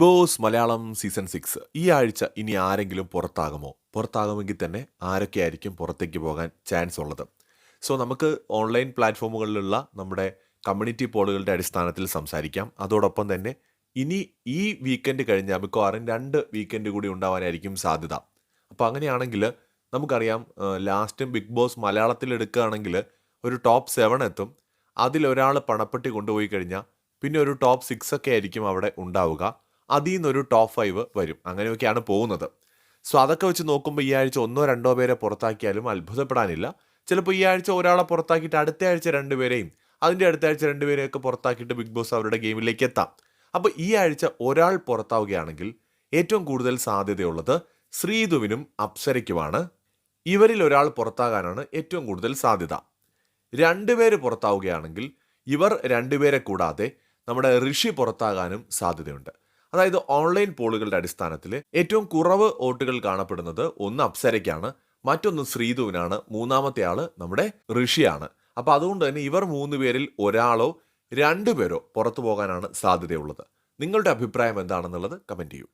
Boss Malayalam season six. ഈ ആഴ്ച ഇനി ആരെങ്കിലും പുറത്താകുമോ? പുറത്താകുമെങ്കിൽ തന്നെ ആരൊക്കെയായിരിക്കും പുറത്തേക്ക് പോകാൻ ചാൻസ് ഉള്ളത്? സോ നമുക്ക് ഓൺലൈൻ പ്ലാറ്റ്ഫോമുകളിലുള്ള നമ്മുടെ കമ്മ്യൂണിറ്റി പോളുകളുടെ അടിസ്ഥാനത്തിൽ സംസാരിക്കാം. അതോടൊപ്പം തന്നെ ഇനി ഈ വീക്കെൻഡ് കഴിഞ്ഞാൽ മിക്കവാറും രണ്ട് വീക്കെൻഡ് കൂടി ഉണ്ടാവാനായിരിക്കും സാധ്യത. അപ്പോൾ അങ്ങനെയാണെങ്കിൽ നമുക്കറിയാം ലാസ്റ്റും ബിഗ് ബോസ് മലയാളത്തിൽ എടുക്കുകയാണെങ്കിൽ ഒരു ടോപ്പ് സെവൻ എത്തും. അതിലൊരാൾ പണപ്പെട്ടി കൊണ്ടുപോയി കഴിഞ്ഞാൽ പിന്നെ ഒരു ടോപ്പ് സിക്സ് ഒക്കെ ആയിരിക്കും അവിടെ ഉണ്ടാവുക. അതിൽ നിന്നൊരു ടോപ്പ് ഫൈവ് വരും. അങ്ങനെയൊക്കെയാണ് പോകുന്നത്. സോ അതൊക്കെ വെച്ച് നോക്കുമ്പോൾ ഈ ആഴ്ച ഒന്നോ രണ്ടോ പേരെ പുറത്താക്കിയാലും അത്ഭുതപ്പെടാനില്ല. ചിലപ്പോൾ ഈ ആഴ്ച ഒരാളെ പുറത്താക്കിയിട്ട് അടുത്ത ആഴ്ച രണ്ടുപേരെയും അതിന്റെ അടുത്ത ആഴ്ച രണ്ടുപേരെയൊക്കെ പുറത്താക്കിയിട്ട് ബിഗ് ബോസ് അവരുടെ ഗെയിമിലേക്ക് എത്താം. അപ്പോൾ ഈ ആഴ്ച ഒരാൾ പുറത്താവുകയാണെങ്കിൽ ഏറ്റവും കൂടുതൽ സാധ്യതയുള്ളത് ശ്രീധുവിനും അപ്സരയ്ക്കുമാണ്. ഇവരിൽ ഒരാൾ പുറത്താകാനാണ് ഏറ്റവും കൂടുതൽ സാധ്യത. രണ്ടുപേര് പുറത്താവുകയാണെങ്കിൽ ഇവർ രണ്ടുപേരെ കൂടാതെ നമ്മുടെ ഋഷി പുറത്താകാനും സാധ്യതയുണ്ട്. അതായത് ഓൺലൈൻ പോളുകളുടെ അടിസ്ഥാനത്തിൽ ഏറ്റവും കുറവ് വോട്ടുകൾ കാണപ്പെടുന്നത് ഒന്ന് അപ്സരയ്ക്കാണ് മറ്റൊന്ന് ശ്രീധുവിനാണ് മൂന്നാമത്തെ ആൾ നമ്മുടെ ഋഷിയാണ്. അപ്പൊ അതുകൊണ്ട് തന്നെ ഇവർ മൂന്ന് പേരിൽ ഒരാളോ രണ്ടുപേരോ പുറത്തു പോകാനാണ് സാധ്യതയുള്ളത്. നിങ്ങളുടെ അഭിപ്രായം എന്താണെന്നുള്ളത് കമന്റ് ചെയ്യൂ.